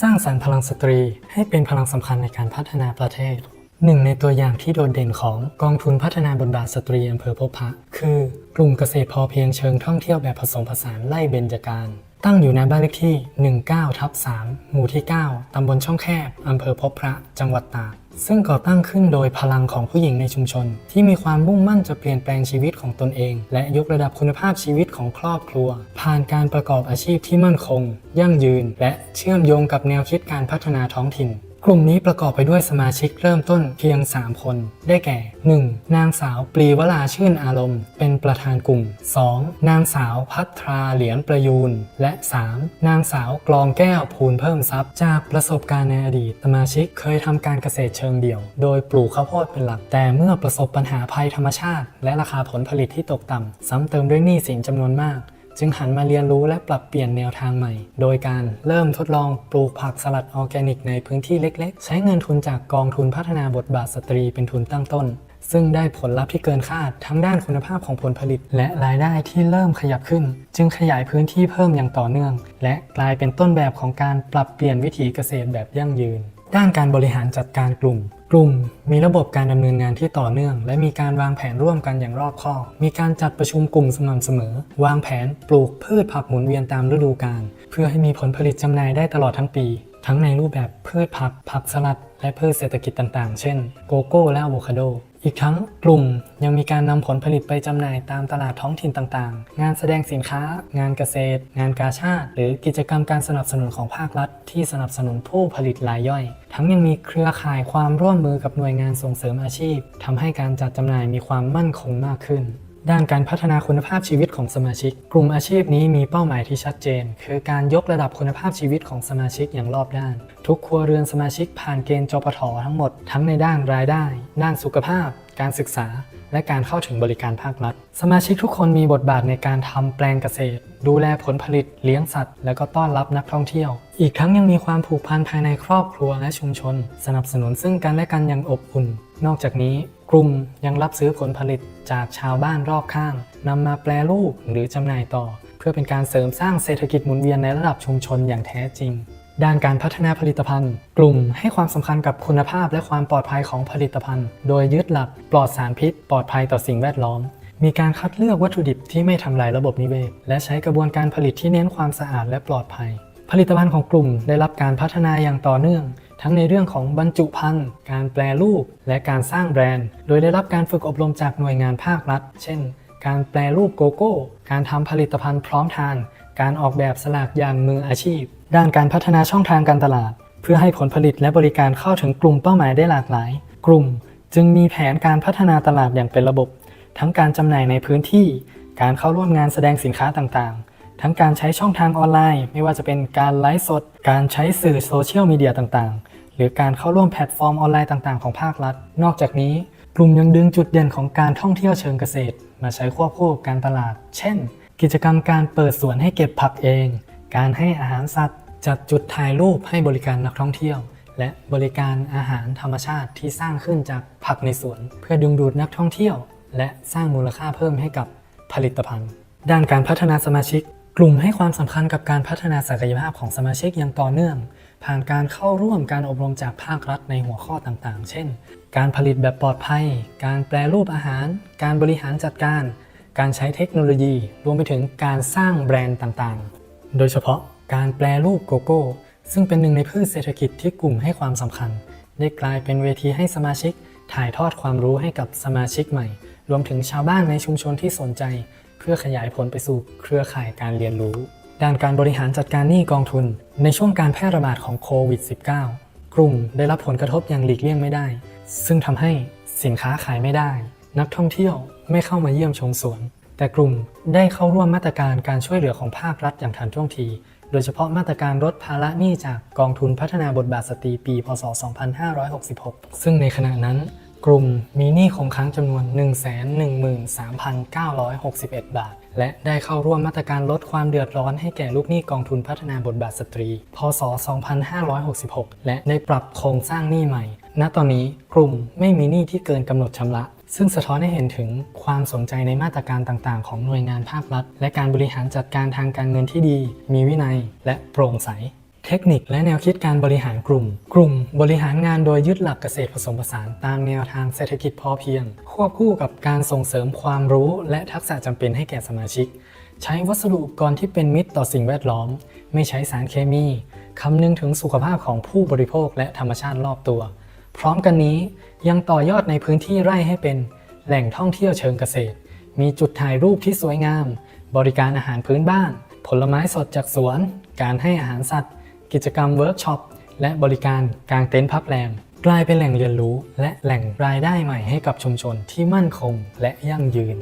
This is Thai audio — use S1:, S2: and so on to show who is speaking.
S1: สร้างสรรค์พลังสตรีให้เป็นพลังสำคัญในการพัฒนาประเทศ หนึ่งในตัวอย่างที่โดดเด่นของกองทุนพัฒนาบทบาทสตรีอำเภอพบพระคือกลุ่มเกษตรพอเพียงเชิงท่องเที่ยวแบบผสมผสานไล่เบญจการตั้งอยู่ในบ้านเลขที่ 19ทับ3หมู่ที่ 9 ตำบลช่องแคบ อำเภอพบพระ จังหวัดตาก ซึ่งก่อตั้งขึ้นโดยพลังของผู้หญิงในชุมชน ที่มีความมุ่งมั่นจะเปลี่ยนแปลงชีวิตของตนเอง และยกระดับคุณภาพชีวิตของครอบครัว ผ่านการประกอบอาชีพที่มั่นคง ยั่งยืน และเชื่อมโยงกับแนวคิดการพัฒนาท้องถิ่น กลุ่มนี้ประกอบไปด้วยสมาชิกเริ่มต้นเพียง 3 คน ได้แก่ 1. นางสาวปรีวราชื่นอารมณ์ เป็นประธานกลุ่ม 2. นางสาวพัทราเหรียญประยูน และ 3. นางสาวกลองแก้วภูลเพิ่มทรัพย์ จากประสบการณ์ในอดีต สมาชิกเคยทำการเกษตรเชิงเดี่ยว โดยปลูกข้าวโพดเป็นหลัก แต่เมื่อประสบปัญหาภัยธรรมชาติ และราคาผลผลิตที่ตกต่ำซ้ำเติมด้วยหนี้สินจำนวนมาก จึงหันมาเรียนรู้และปรับเปลี่ยนแนวทางใหม่ โดยการเริ่มทดลองปลูกผักสลัดออร์แกนิกในพื้นที่เล็ก ๆ ใช้เงินทุนจากกองทุนพัฒนาบทบาทสตรีเป็นทุนตั้งต้น ซึ่งได้ผลลัพธ์ที่เกินคาดทั้งด้านคุณภาพของผลผลิต และรายได้ที่เริ่มขยับขึ้น จึงขยายพื้นที่เพิ่มอย่างต่อเนื่อง และกลายเป็นต้นแบบของการปรับเปลี่ยนวิถีเกษตรแบบยั่งยืน ด้านการบริหารจัดการกลุ่ม กลุ่ม มีระบบการดำเนินงานที่ต่อเนื่อง และมีการวางแผนร่วมกันอย่างรอบคอบ มีการจัดประชุมกลุ่มสม่ำเสมอ วางแผนปลูกพืชผักหมุนเวียนตามฤดูกาลเพื่อให้มีผลผลิตจำหน่ายได้ตลอดทั้งปีทั้งในรูปแบบพืชผัก ผักสลัด และพืชเศรษฐกิจต่างๆ เช่น โกโก้และอะโวคาโด อีกทั้งกลุ่มยังมีการนำผลผลิตไปจำหน่ายตามตลาดท้องถิ่นต่างๆ งานแสดงสินค้า งานเกษตร งานกาชาติ หรือกิจกรรมการสนับสนุนของภาครัฐ ที่สนับสนุนผู้ผลิตรายย่อย ทั้งยังมีเครือข่ายความร่วมมือกับหน่วยงานส่งเสริมอาชีพทำให้การจัดจำหน่ายมีความมั่นคงมากขึ้น ด้านการพัฒนาคุณภาพชีวิตของสมาชิก กลุ่มอาชีพนี้มีเป้าหมายที่ชัดเจน คือการยกระดับคุณภาพชีวิตของสมาชิกอย่างรอบด้าน ทุกครัวเรือนสมาชิกผ่านเกณฑ์จปททั้งหมด ทั้งในด้านรายได้ ด้านสุขภาพ การศึกษา และการเข้าถึงบริการภาครัฐ สมาชิกทุกคนมีบทบาทในการทำแปลงเกษตร ดูแลผลผลิต เลี้ยงสัตว์ และก็ต้อนรับนักท่องเที่ยว อีกทั้งยังมีความผูกพันภายในครอบครัวและชุมชน สนับสนุนซึ่งกันและกันอย่างอบอุ่น นอกจากนี้ กลุ่มยังรับซื้อผลผลิตจากชาวบ้านรอบข้างนำมาแปรรูปหรือจำหน่ายต่อ เพื่อเป็นการเสริมสร้างเศรษฐกิจหมุนเวียนในระดับชุมชนอย่างแท้จริง ด้านการพัฒนาผลิตภัณฑ์ กลุ่มให้ความสำคัญกับคุณภาพและความปลอดภัยของผลิตภัณฑ์ โดยยึดหลักปลอดสารพิษ ปลอดภัยต่อสิ่งแวดล้อม มีการคัดเลือกวัตถุดิบที่ไม่ทำลายระบบนิเวศ และใช้กระบวนการผลิตที่เน้นความสะอาดและปลอดภัย ผลิตภัณฑ์ของกลุ่มได้รับการพัฒนาอย่างต่อเนื่อง ทั้งในเรื่องของบรรจุภัณฑ์ การแปรรูป และการสร้างแบรนด์ โดยได้รับการฝึกอบรมจากหน่วยงานภาครัฐ เช่น การแปรรูปโกโก้ การทำผลิตภัณฑ์พร้อมทาน การออกแบบสลากอย่างมืออาชีพ ด้านการพัฒนาช่องทางการตลาด เพื่อให้ผลผลิตและบริการเข้าถึงกลุ่มเป้าหมายได้หลากหลาย กลุ่ม จึงมีแผนการพัฒนาตลาดอย่างเป็นระบบ ทั้งการจำหน่ายในพื้นที่ การเข้าร่วมงานแสดงสินค้าต่างๆทั้งการใช้ช่องทางออนไลน์ ไม่ว่าจะเป็นการไลฟ์สด การใช้สื่อโซเชียลมีเดียต่างๆ รือการเข้าร่วมแพลตฟอร์มออนไลน์ต่างๆ ของภาครัฐ นอกจากนี้กลุ่มยังดึงจุดเด่นของการท่องเที่ยวเชิงเกษตร มาใช้ควบคู่กับการตลาด เช่น กิจกรรมการเปิดสวนให้เก็บผักเอง การให้อาหารสัตว์ จัดจุดถ่ายรูปให้บริการนักท่องเที่ยว และบริการอาหารธรรมชาติที่สร้างขึ้นจากผักในสวน เพื่อดึงดูดนักท่องเที่ยว และสร้างมูลค่าเพิ่มให้กับผลิตภัณฑ์ ด้านการพัฒนาสมาชิก กลุ่มให้ความสำคัญกับการพัฒนาศักยภาพของสมาชิกอย่างต่อเนื่อง ผ่านการเข้าร่วมการอบรมจากภาครัฐในหัวข้อต่างๆ เช่น การผลิตแบบปลอดภัย การแปรรูปอาหาร การบริหารจัดการ การใช้เทคโนโลยี รวมไปถึงการสร้างแบรนด์ต่างๆ โดยเฉพาะการแปรรูปโกโก้ ซึ่งเป็นหนึ่งในพืชเศรษฐกิจที่กลุ่มให้ความสำคัญ ได้กลายเป็นเวทีให้สมาชิก ถ่ายทอดความรู้ให้กับสมาชิกใหม่ รวมถึงชาวบ้านในชุมชนที่สนใจ เพื่อขยายผลไปสู่เครือข่ายการเรียนรู้ ด้านการบริหารจัดการหนี้กองทุน ในช่วงการแพร่ระบาดของโควิด -19 กลุ่มได้รับผลกระทบอย่างหลีกเลี่ยงไม่ได้ ซึ่งทำให้สินค้าขายไม่ได้ นักท่องเที่ยวไม่เข้ามาเยี่ยมชมสวน แต่กลุ่มได้เข้าร่วมมาตรการการช่วยเหลือของภาครัฐอย่างทันท่วงที โดยเฉพาะมาตรการลดภาระหนี้จากกองทุนพัฒนาบทบาทสตรีปี พศ 2566 ซึ่งในขณะนั้นกลุ่มมีหนี้คงค้างจำนวน 113,961 บาท และได้เข้าร่วมมาตรการลดความเดือดร้อนให้แก่ลูกหนี้กองทุนพัฒนาบทบาทสตรี พศ 2566 และได้ปรับโครงสร้างหนี้ใหม่ ณ ตอนนี้กลุ่มไม่มีหนี้ที่เกินกำหนดชำระ ซึ่งสะท้อนให้เห็นถึงความสนใจในมาตรการต่างๆ ของหน่วยงานภาครัฐ และการบริหารจัดการทางการเงินที่ดี มีวินัย และโปร่งใส เทคนิคและแนวคิดการบริหารกลุ่ม กลุ่มบริหารงานโดยยึดหลักเกษตรผสมผสานตามแนวทางเศรษฐกิจพอเพียง ควบคู่กับการส่งเสริมความรู้และทักษะจำเป็นให้แก่สมาชิก ใช้วัสดุอุปกรณ์ที่เป็นมิตรต่อสิ่งแวดล้อม ไม่ใช้สารเคมีคำนึงถึงสุขภาพของผู้บริโภคและธรรมชาติรอบตัว พร้อมกันนี้ยังต่อยอดในพื้นที่ไร่ให้เป็น แหล่งท่องเที่ยวเชิงเกษตร มีจุดถ่ายรูปที่สวยงาม บริการอาหารพื้นบ้าน ผลไม้สดจากสวน การให้อาหารสัตว์ กิจกรรมเวิร์กช็อปและบริการกางเต็นท์พับแรมกลายเป็นแหล่งเรียนรู้ และแหล่งรายได้ใหม่ให้กับชุมชนที่มั่นคงและยั่งยืน